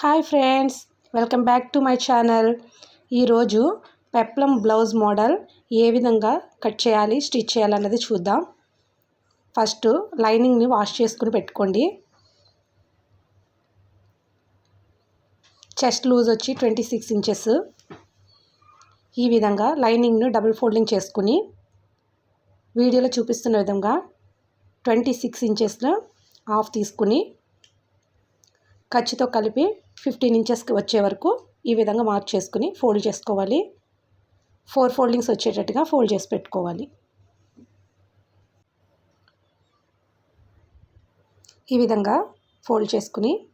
Hi friends welcome back to my channel. ఈరోజు peplum blouse model ఏ విధంగా cut చేయాలి స్టిచ్ చేయాలన్నది చూద్దాం. ఫస్ట్ లైనింగ్ని వాష్ చేసుకుని పెట్టుకోండి. చెస్ట్ లూజ్ వచ్చి ట్వంటీ సిక్స్ ఇంచెస్. ఈ విధంగా లైనింగ్ను డబుల్ ఫోల్డింగ్ చేసుకుని వీడియోలో చూపిస్తున్న విధంగా ట్వంటీ సిక్స్ ఇంచెస్లో ఆఫ్ తీసుకుని ఖర్చుతో కలిపి ఫిఫ్టీన్ ఇంచెస్కి వచ్చే వరకు ఈ విధంగా మార్క్ చేసుకుని ఫోల్డ్ చేసుకోవాలి. ఫోర్ ఫోల్డింగ్స్ వచ్చేటట్టుగా ఫోల్డ్ చేసి పెట్టుకోవాలి. ఈ విధంగా ఫోల్డ్ చేసుకుని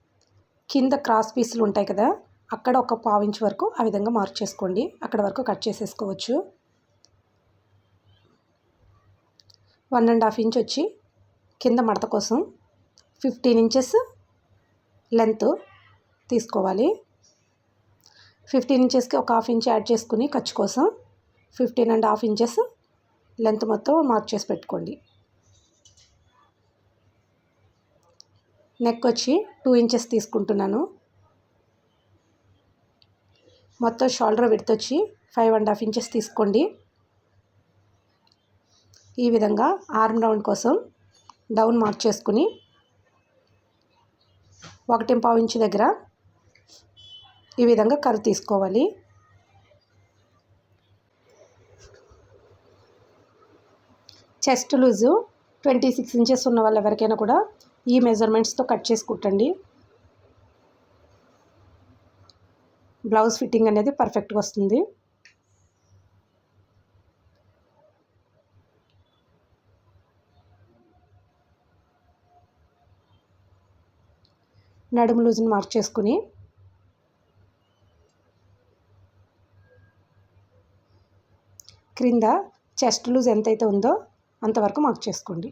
కింద క్రాస్ పీసులు ఉంటాయి కదా అక్కడ ఒక పావు వరకు ఆ విధంగా మార్క్ చేసుకోండి. అక్కడ వరకు కట్ చేసేసుకోవచ్చు. వన్ అండ్ హాఫ్ ఇంచ్ వచ్చి కింద మడత కోసం ఫిఫ్టీన్ ఇంచెస్ లెంత్ తీసుకోవాలి. ఫిఫ్టీన్ ఇంచెస్కి ఒక హాఫ్ ఇంచ్ యాడ్ చేసుకుని ఖర్చు కోసం fifteen and half inches length మొత్తం మార్క్ చేసి పెట్టుకోండి. నెక్ వచ్చి టూ ఇంచెస్ తీసుకుంటున్నాను. మొత్తం షోల్డర్ విడత వచ్చి ఫైవ్ అండ్ హాఫ్ ఇంచెస్ తీసుకోండి. ఈ విధంగా ఆర్మ్ రౌండ్ కోసం డౌన్ మార్క్ చేసుకుని ఒకటి పావు ఇంచు దగ్గర ఈ విధంగా కర్ర తీసుకోవాలి. Chest loose twenty six inches ఉన్న వాళ్ళు ఎవరికైనా కూడా ఈ మెజర్మెంట్స్తో కట్ చేసి కుట్టండి. బ్లౌజ్ ఫిట్టింగ్ అనేది పర్ఫెక్ట్గా వస్తుంది. నడుము లూజ్ని మార్క్ చేసుకుని క్రింద చెస్ట్ లూజ్ ఎంతైతే ఉందో అంతవరకు మార్క్ చేసుకోండి.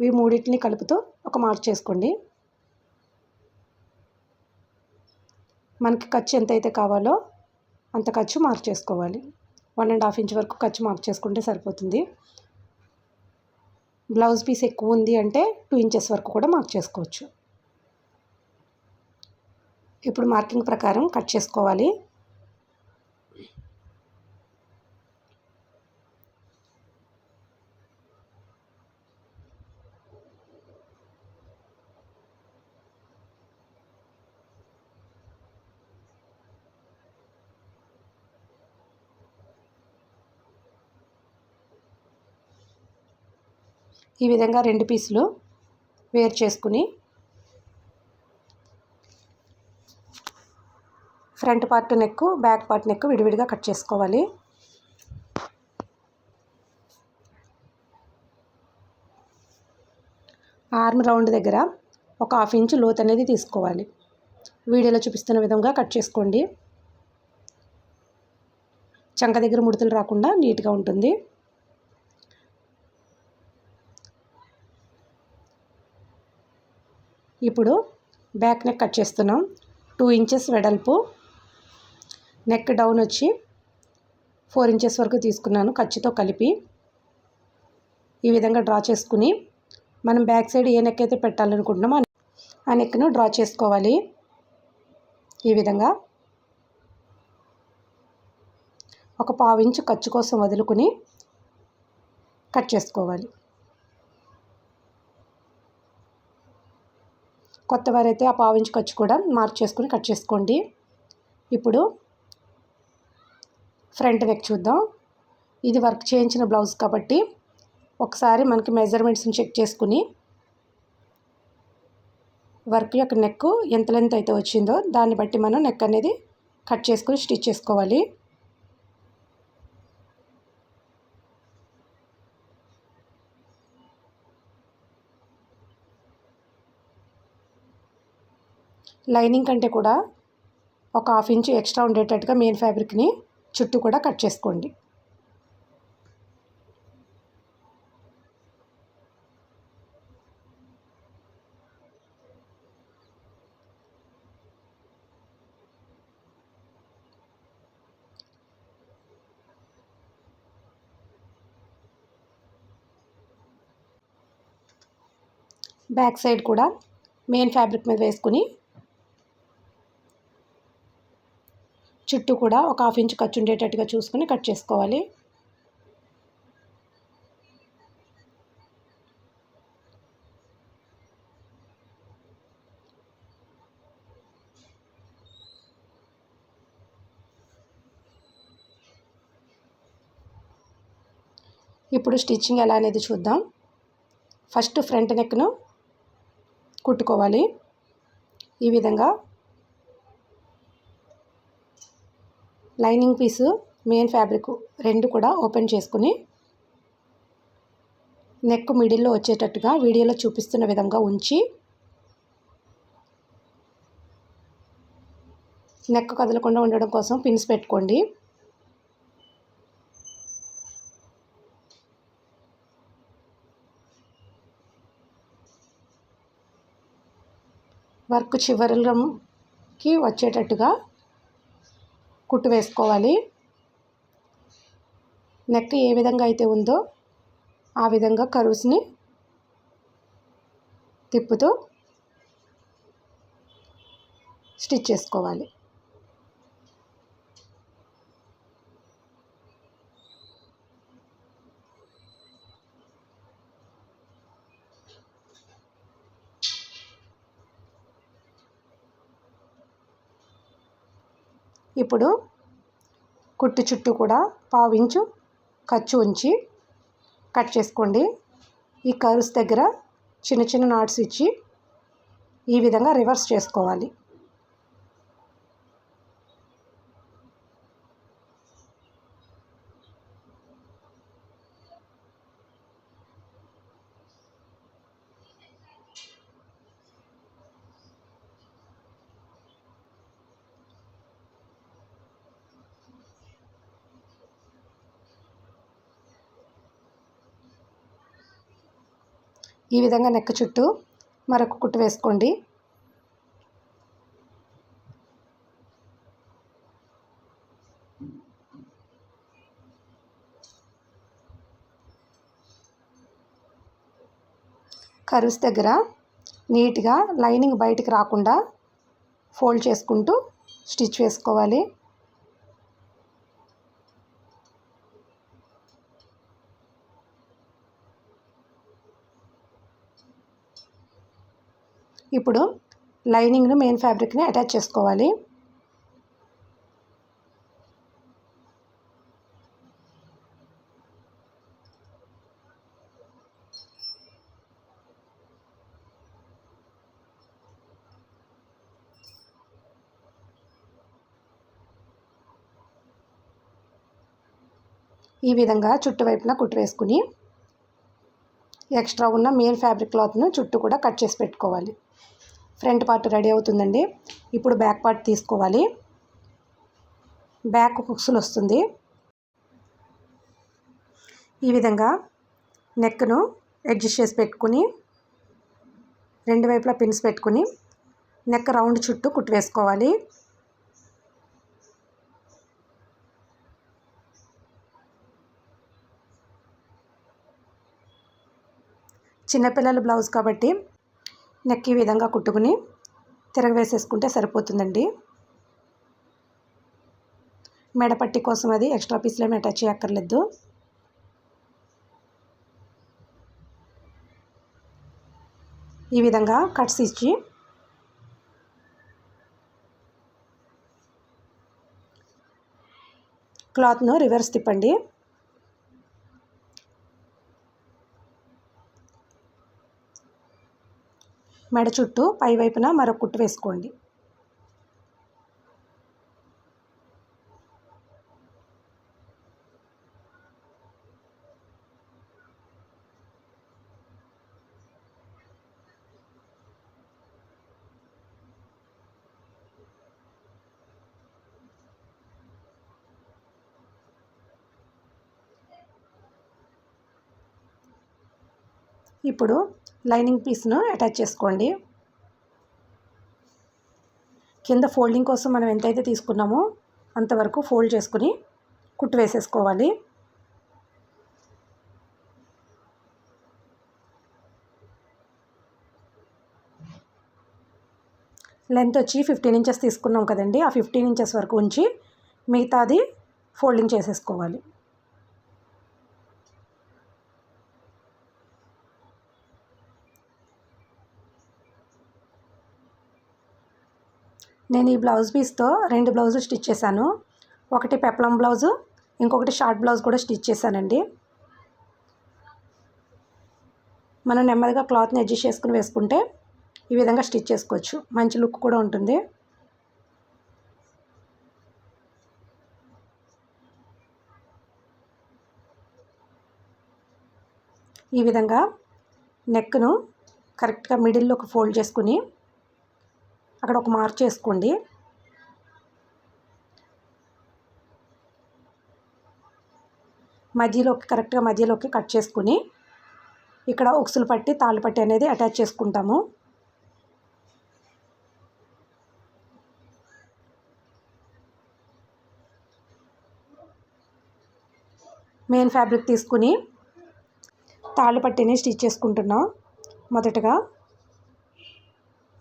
ఇవి మూడింటిని కలుపుతూ ఒక మార్క్ చేసుకోండి. మనకి ఖర్చు ఎంతైతే కావాలో అంత ఖర్చు మార్క్ చేసుకోవాలి. వన్ అండ్ హాఫ్ ఇంచ్ వరకు ఖర్చు మార్క్ చేసుకుంటే సరిపోతుంది. బ్లౌజ్ పీస్ ఎక్కువ ఉంది అంటే టూ ఇంచెస్ వరకు కూడా మార్క్ చేసుకోవచ్చు. ఇప్పుడు మార్కింగ్ ప్రకారం కట్ చేసుకోవాలి. ఈ విధంగా రెండు పీసులు వేరు చేసుకుని front part neck back part neck విడివిడిగా కట్ చేసుకోవాలి. ఆర్మ్ రౌండ్ దగ్గర ఒక హాఫ్ ఇంచు లోత్ అనేది తీసుకోవాలి. వీడియోలో చూపిస్తున్న విధంగా కట్ చేసుకోండి. చంక దగ్గర ముడతలు రాకుండా నీట్గా ఉంటుంది. ఇప్పుడు బ్యాక్ నెక్ కట్ చేస్తున్నాం. టూ ఇంచెస్ వెడల్పు. నెక్ డౌన్ వచ్చి ఫోర్ ఇంచెస్ వరకు తీసుకున్నాను ఖర్చుతో కలిపి. ఈ విధంగా డ్రా చేసుకుని మనం బ్యాక్ సైడ్ ఏ నెక్ అయితే పెట్టాలనుకుంటున్నామో ఆ నెక్ను డ్రా చేసుకోవాలి. ఈ విధంగా ఒక పావు ఇంచు ఖర్చు కోసం వదులుకుని కట్ చేసుకోవాలి. కొత్త వారైతే ఆ పావు ఇంచు ఖర్చు కూడా మార్క్ చేసుకుని కట్ చేసుకోండి. ఇప్పుడు ఫ్రంట్ నెక్ చూద్దాం. ఇది వర్క్ చేయించిన బ్లౌజ్ కాబట్టి ఒకసారి మనకి మెజర్మెంట్స్ని చెక్ చేసుకుని వర్క్ యొక్క నెక్ ఎంత లెంత్ అయితే వచ్చిందో దాన్ని బట్టి మనం నెక్ అనేది కట్ చేసుకుని స్టిచ్ చేసుకోవాలి. లైనింగ్ కంటే కూడా ఒక హాఫ్ ఇంచ్ ఎక్స్ట్రా ఉండేటట్టుగా మెయిన్ ఫ్యాబ్రిక్ని చుట్టూ కూడా కట్ చేసుకోండి. బ్యాక్ సైడ్ కూడా మెయిన్ ఫ్యాబ్రిక్ మీద వేసుకుని చుట్టూ కూడా ఒక హాఫ్ ఇంచ్ ఖర్చు ఉండేటట్టుగా చూసుకుని కట్ చేసుకోవాలి. ఇప్పుడు స్టిచ్చింగ్ ఎలా అనేది చూద్దాం. ఫస్ట్ ఫ్రంట్ నెక్ను కుట్టుకోవాలి. ఈ విధంగా లైనింగ్ పీసు మెయిన్ ఫ్యాబ్రిక్ రెండు కూడా ఓపెన్ చేసుకుని నెక్ మిడిల్లో వచ్చేటట్టుగా వీడియోలో చూపిస్తున్న విధంగా ఉంచి నెక్ కదలకుండా ఉండడం కోసం పిన్స్ పెట్టుకోండి. వర్క్ చివరకి వచ్చేటట్టుగా కుట్టు వేసుకోవాలి. నెక్ ఏ విధంగా అయితే ఉందో ఆ విధంగా కరువుస్ని తిప్పుతూ స్టిచ్ చేసుకోవాలి. ఇప్పుడు కుట్టు చుట్టూ కూడా పావించు ఖర్చు ఉంచి కట్ చేసుకోండి. ఈ కర్వ్స్ దగ్గర చిన్న చిన్న నాట్స్ ఇచ్చి ఈ విధంగా రివర్స్ చేసుకోవాలి. ఈ విధంగా నెక్ చుట్టూ మరొక కుట్టు వేసుకోండి. కరుస్ దగ్గర నీట్గా లైనింగ్ బయటికి రాకుండా ఫోల్డ్ చేసుకుంటూ స్టిచ్ వేసుకోవాలి. ఇప్పుడు లైనింగ్ను మెయిన్ ఫ్యాబ్రిక్ని అటాచ్ చేసుకోవాలి. ఈ విధంగా చుట్టువైపున కుట్టు వేసుకుని ఎక్స్ట్రా ఉన్న మెయిన్ ఫ్యాబ్రిక్ క్లాత్ను చుట్టూ కూడా కట్ చేసి పెట్టుకోవాలి. ఫ్రంట్ పార్ట్ రెడీ అవుతుందండి. ఇప్పుడు బ్యాక్ పార్ట్ తీసుకోవాలి. బ్యాక్ హుక్స్లు వస్తుంది. ఈ విధంగా నెక్ను అడ్జస్ట్ చేసి పెట్టుకుని రెండు వైపులా పిన్స్ పెట్టుకుని నెక్ రౌండ్ చుట్టూ కుట్టు వేసుకోవాలి. చిన్నపిల్లల బ్లౌజ్ కాబట్టి నెక్ ఈ విధంగా కుట్టుకుని తిరగవేసేసుకుంటే సరిపోతుందండి. మెడపట్టి కోసం అది ఎక్స్ట్రా పీస్లు ఏమి అటాచ్ చేయక్కర్లేదు. ఈ విధంగా కట్స్ ఇచ్చి క్లాత్ను రివర్స్ తిప్పండి. మెడ చుట్టూ పైవైపున మరొక కుట్టు వేసుకోండి. ఇప్పుడు లైనింగ్ పీస్ను అటాచ్ చేసుకోండి. కింద ఫోల్డింగ్ కోసం మనం ఎంతైతే తీసుకున్నామో అంతవరకు ఫోల్డ్ చేసుకుని కుట్టు వేసేసుకోవాలి. లెంత్ వచ్చి ఫిఫ్టీన్ ఇంచెస్ తీసుకున్నాం కదండి ఆ ఫిఫ్టీన్ ఇంచెస్ వరకు ఉంచి మిగతాది ఫోల్డింగ్ చేసేసుకోవాలి. నేను ఈ బ్లౌజ్ పీస్తో రెండు బ్లౌజులు స్టిచ్ చేశాను. ఒకటి పెప్లం బ్లౌజు ఇంకొకటి షార్ట్ బ్లౌజ్ కూడా స్టిచ్ చేశానండి. మనం నెమ్మదిగా క్లాత్ని అడ్జస్ట్ చేసుకుని వేసుకుంటే ఈ విధంగా స్టిచ్ చేసుకోవచ్చు. మంచి లుక్ కూడా ఉంటుంది. ఈ విధంగా నెక్ను కరెక్ట్గా మిడిల్లోకి ఫోల్డ్ చేసుకుని అక్కడ ఒక మార్క్ చేసుకోండి. మధ్యలోకి కరెక్ట్గా మధ్యలోకి కట్ చేసుకుని ఇక్కడ ఉక్సులు పట్టి తాళ్ళు పట్టి అనేది అటాచ్ చేసుకుంటాము. మెయిన్ ఫ్యాబ్రిక్ తీసుకుని తాళ్ళు పట్టిని స్టిచ్ చేసుకుంటున్నాం మొదటగా.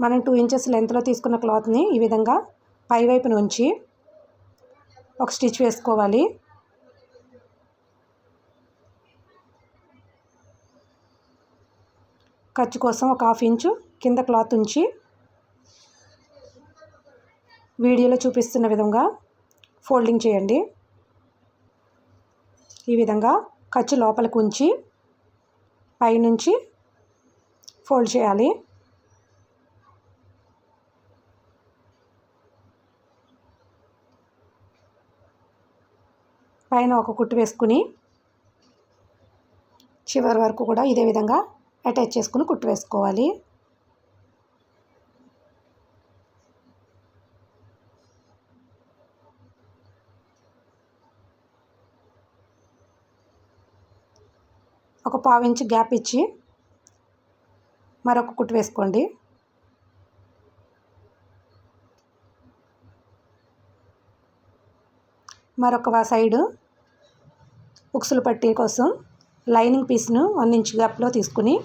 మనం టూ ఇంచెస్ లెంత్లో తీసుకున్న క్లాత్ని ఈ విధంగా పై వైపున ఉంచి ఒక స్టిచ్ వేసుకోవాలి. ఖర్చు కోసం ఒక హాఫ్ ఇంచు కింద క్లాత్ ఉంచి వీడియోలో చూపిస్తున్న విధంగా ఫోల్డింగ్ చేయండి. ఈ విధంగా ఖర్చు లోపలికి ఉంచి పైనుంచి ఫోల్డ్ చేయాలి. పైన ఒక కుట్టు వేసుకుని చివరి వరకు కూడా ఇదే విధంగా అటాచ్ చేసుకుని కుట్టు వేసుకోవాలి. ఒక పావు ఇంచు గ్యాప్ ఇచ్చి మరొక కుట్టు వేసుకోండి. మరొక సైడు ఉక్సులు పట్టీ కోసం లైనింగ్ పీస్ను వన్ ఇంచ్ గ్యాప్లో తీసుకుని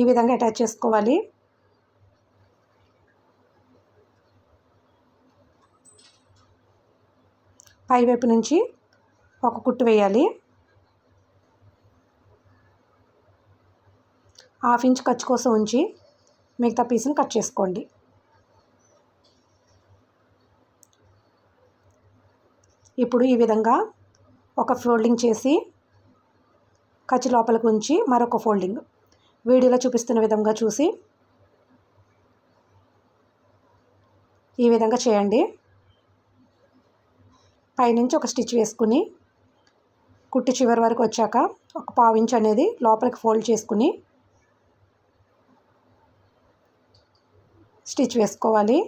ఈ విధంగా అటాచ్ చేసుకోవాలి. పై వైపు నుంచి ఒక కుట్టు వేయాలి. హాఫ్ ఇంచ్ ఖర్చు కోసం ఉంచి మిగతా పీస్ని కట్ చేసుకోండి. ఇప్పుడు ఈ విధంగా ఒక ఫోల్డింగ్ చేసి ఖర్చు లోపలికి ఉంచి మరొక ఫోల్డింగ్. వీడియోలో చూపిస్తున్న విధంగా చూసి ఈ విధంగా చేయండి. పైనుంచి ఒక స్టిచ్ వేసుకుని కుట్టి చివరి వరకు వచ్చాక ఒక పావు అనేది లోపలికి ఫోల్డ్ చేసుకుని స్టిచ్ వేసుకోవాలి.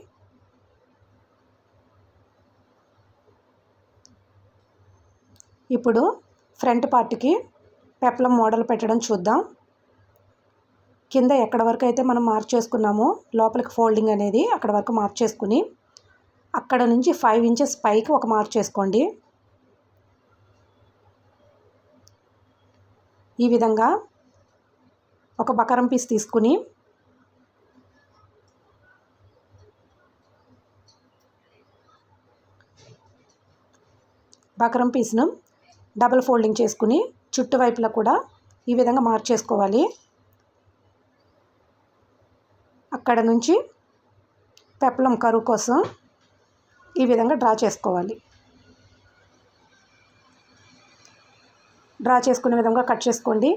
ఇప్పుడు ఫ్రంట్ పార్ట్కి పెప్లం మోడల్ పెట్టడం చూద్దాం. కింద ఎక్కడ వరకు అయితే మనం మార్క్ చేసుకున్నామో లోపలికి ఫోల్డింగ్ అనేది అక్కడ వరకు మార్క్ చేసుకుని అక్కడ నుంచి ఫైవ్ ఇంచెస్ పైకి ఒక మార్క్ చేసుకోండి. ఈ విధంగా ఒక బకరం పీస్ తీసుకుని బకరం పీస్ను డబల్ ఫోల్డింగ్ చేసుకుని చుట్టు వైపులా కూడా ఈ విధంగా మార్చేసుకోవాలి అక్కడ నుంచి పెప్పలం కరువు కోసం ఈ విధంగా డ్రా చేసుకోవాలి. డ్రా చేసుకునే విధంగా కట్ చేసుకోండి.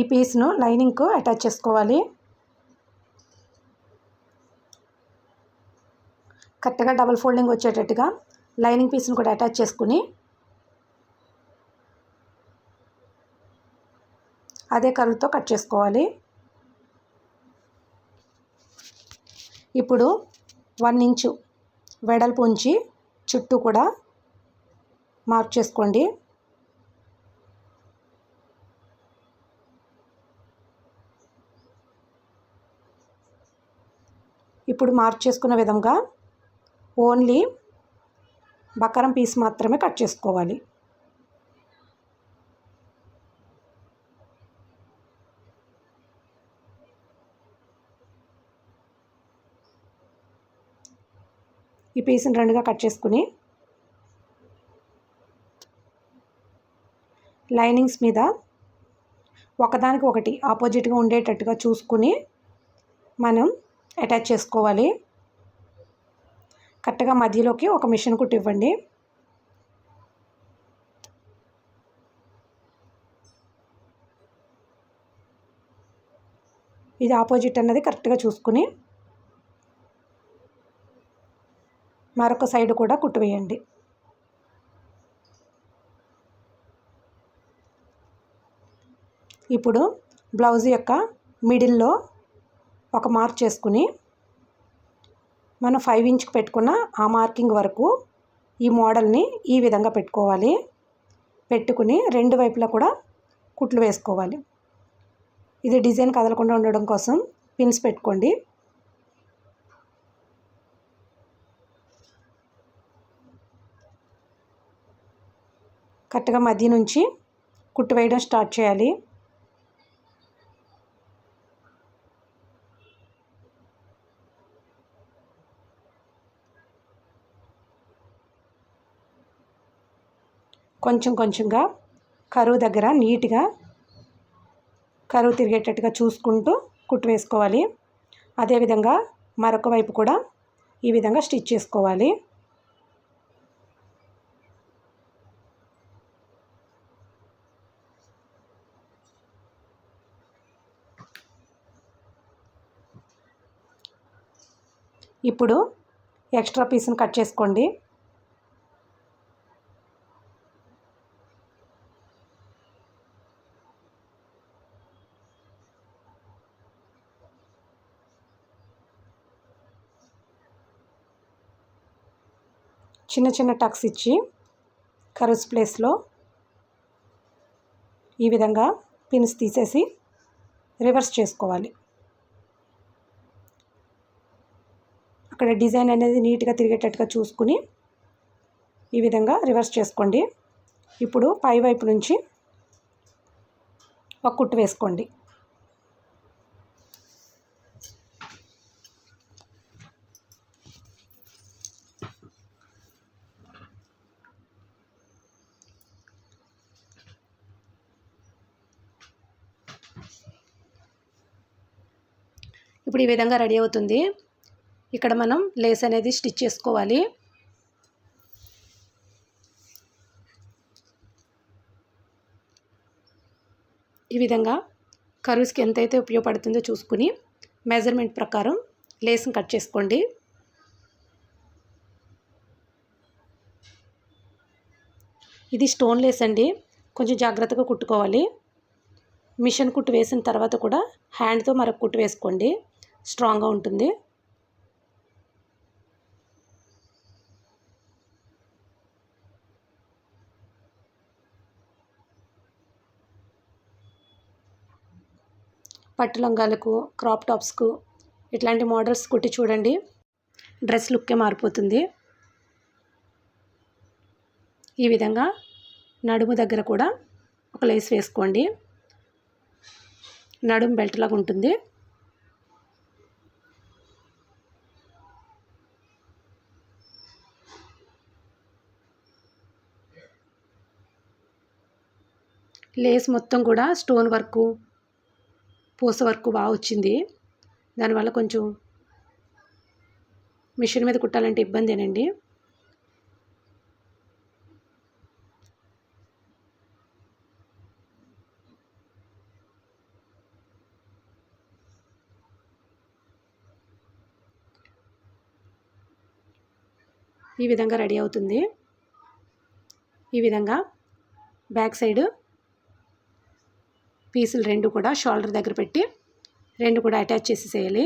ఈ పీస్ను లైనింగ్కు అటాచ్ చేసుకోవాలి. కరెక్ట్గా డబల్ ఫోల్డింగ్ వచ్చేటట్టుగా లైనింగ్ పీస్ని కూడా అటాచ్ చేసుకుని అదే కర్వ్తో కట్ చేసుకోవాలి. ఇప్పుడు వన్ ఇంచు వెడల్పు ఉంచి చుట్టూ కూడా మార్క్ చేసుకోండి. ఇప్పుడు మార్చేసుకున్న విధంగా ఓన్లీ బకరం పీస్ మాత్రమే కట్ చేసుకోవాలి. ఈ పీస్ని రెండుగా కట్ చేసుకుని లైనింగ్స్ మీద ఒకదానికి ఒకటి ఆపోజిట్గా ఉండేటట్టుగా చూసుకుని మనం అటాచ్ చేసుకోవాలి. కరెక్ట్గా మధ్యలోకి ఒక మిషన్ కుట్టి ఇవ్వండి. ఇది ఆపోజిట్ అన్నది కరెక్ట్గా చూసుకుని మరొక సైడ్ కూడా కుట్టివేయండి. ఇప్పుడు బ్లౌజ్ యొక్క మిడిల్లో ఒక మార్క్ చేసుకుని మనం ఫైవ్ ఇంచ్కి పెట్టుకున్న ఆ మార్కింగ్ వరకు ఈ మోడల్ని ఈ విధంగా పెట్టుకోవాలి. పెట్టుకుని రెండు వైపులా కూడా కుట్లు వేసుకోవాలి. ఇది డిజైన్ కదలకుండా ఉండడం కోసం పిన్స్ పెట్టుకోండి. కరెక్ట్గా మధ్య నుంచి కుట్టు వేయడం స్టార్ట్ చేయాలి. కొంచెం కొంచెంగా కరువు దగ్గర నీట్గా కరువు తిరిగేటట్టుగా చూసుకుంటూ కుట్టు వేసుకోవాలి. అదేవిధంగా మరొక వైపు కూడా ఈ విధంగా స్టిచ్ చేసుకోవాలి. ఇప్పుడు ఎక్స్ట్రా పీస్ని కట్ చేసుకోండి. చిన్న చిన్న టక్స్ ఇచ్చి కరుస్ ప్లేస్లో ఈ విధంగా పిన్స్ తీసేసి రివర్స్ చేసుకోవాలి. అక్కడ డిజైన్ అనేది నీట్గా తిరిగేటట్టుగా చూసుకుని ఈ విధంగా రివర్స్ చేసుకోండి. ఇప్పుడు పై వైపు నుంచి ఒక కుట్టు వేసుకోండి. ఇప్పుడు ఈ విధంగా రెడీ అవుతుంది. ఇక్కడ మనం లేస్ అనేది స్టిచ్ చేసుకోవాలి. ఈ విధంగా కర్వ్స్కి ఎంతైతే ఉపయోగపడుతుందో చూసుకుని మెజర్మెంట్ ప్రకారం లేస్ని కట్ చేసుకోండి. ఇది స్టోన్ లేస్ అండి. కొంచెం జాగ్రత్తగా కుట్టుకోవాలి. మిషన్ కుట్టు వేసిన తర్వాత కూడా హ్యాండ్తో మరొక కుట్టు వేసుకోండి. స్ట్రాంగ్గా ఉంటుంది. పట్టు లంగాలకు క్రాప్ టాప్స్కు ఇట్లాంటి మోడల్స్ కుట్టి చూడండి. డ్రెస్ లుక్కే మారిపోతుంది. ఈ విధంగా నడుము దగ్గర కూడా ఒక లేస్ వేసుకోండి. నడుము బెల్ట్ లాగా ఉంటుంది. లేస్ మొత్తం కూడా స్టోన్ వర్క్ పూస వర్క్ బాగా వచ్చింది. దానివల్ల కొంచెం మిషన్ మీద కుట్టాలంటే ఇబ్బందేనండి. ఈ విధంగా రెడీ అవుతుంది. ఈ విధంగా బ్యాక్ సైడ్ పీసులు రెండు కూడా షోల్డర్ దగ్గర పెట్టి రెండు కూడా అటాచ్ చేసేసేయాలి.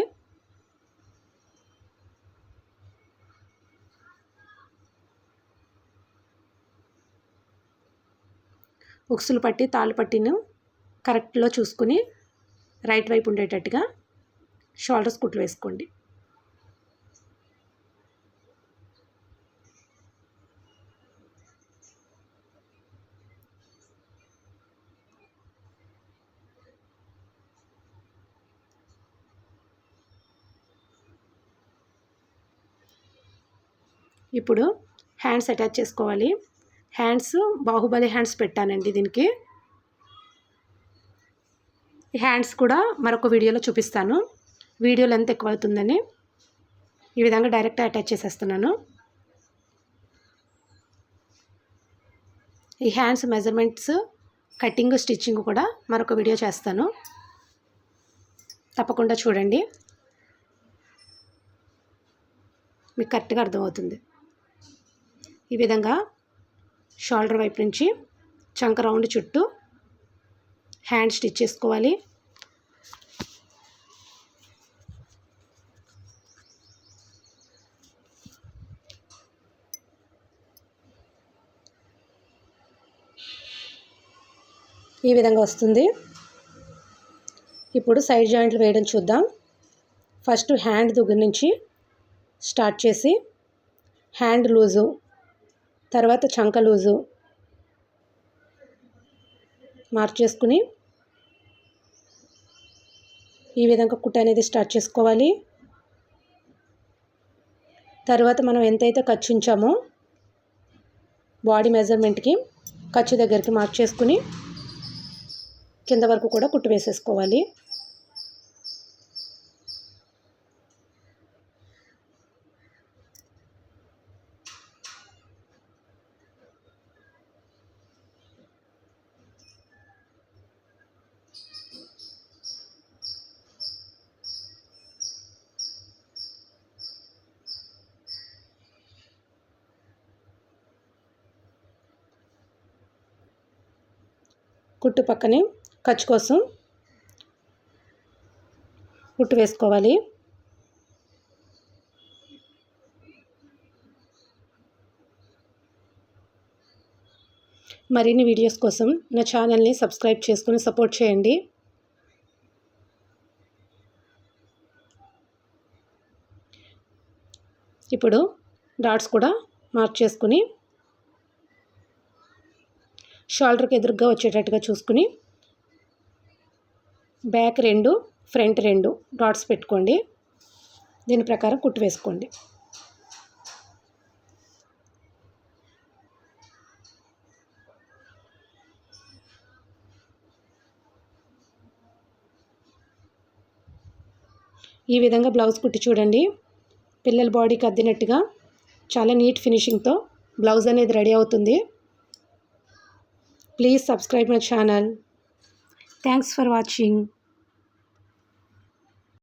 ఉక్సులు పట్టి తాళ్ళు పట్టిను కరెక్ట్లో చూసుకుని రైట్ వైపు ఉండేటట్టుగా షోల్డర్స్ కుట్లు వేసుకోండి. ఇప్పుడు హ్యాండ్స్ అటాచ్ చేసుకోవాలి. హ్యాండ్స్ బాహుబలి హ్యాండ్స్ పెట్టానండి దీనికి. హ్యాండ్స్ కూడా మరొక వీడియోలో చూపిస్తాను. వీడియో లెంత్ ఎక్కువ అవుతుందని ఈ విధంగా డైరెక్ట్ అటాచ్ చేసేస్తున్నాను. ఈ హ్యాండ్స్ మెజర్మెంట్స్ కటింగ్ స్టిచ్చింగ్ కూడా మరొక వీడియో చేస్తాను. తప్పకుండా చూడండి. మీకు కరెక్ట్గా అర్థమవుతుంది. ఈ విధంగా షోల్డర్ వైపు నుంచి చంక రౌండ్ చుట్టూ హ్యాండ్ స్టిచ్ చేసుకోవాలి. ఈ విధంగా వస్తుంది. ఇప్పుడు సైడ్ జాయింట్లు వేయడం చూద్దాం. ఫస్ట్ హ్యాండ్ దగ్గర నుంచి స్టార్ట్ చేసి హ్యాండ్ లూజు తర్వాత చంక లూజు మార్చేసుకుని ఈ విధంగా కుట్ట అనేది స్టార్ట్ చేసుకోవాలి. తర్వాత మనం ఎంతైతే ఖర్చు ఉంచామో బాడీ మెజర్మెంట్కి ఖర్చు దగ్గరికి మార్క్ చేసుకుని కింద వరకు కూడా కుట్టు వేసేసుకోవాలి. కుట్టు పక్కనే ఖర్చు కోసం కుట్టు వేసుకోవాలి. మరిన్ని వీడియోస్ కోసం నా ఛానల్ని సబ్స్క్రైబ్ చేసుకుని సపోర్ట్ చేయండి. ఇప్పుడు డాట్స్ కూడా మార్క్ చేసుకుని షోల్డర్కి ఎదురుగా వచ్చేటట్టుగా చూసుకుని బ్యాక్ రెండు ఫ్రంట్ రెండు డాట్స్ పెట్టుకోండి. దీని ప్రకారం కుట్టు వేసుకోండి. ఈ విధంగా బ్లౌజ్ కుట్టి చూడండి. పిల్లల బాడీకి అద్దినట్టుగా చాలా నీట్ ఫినిషింగ్తో బ్లౌజ్ అనేది రెడీ అవుతుంది. Please subscribe my channel thanks for watching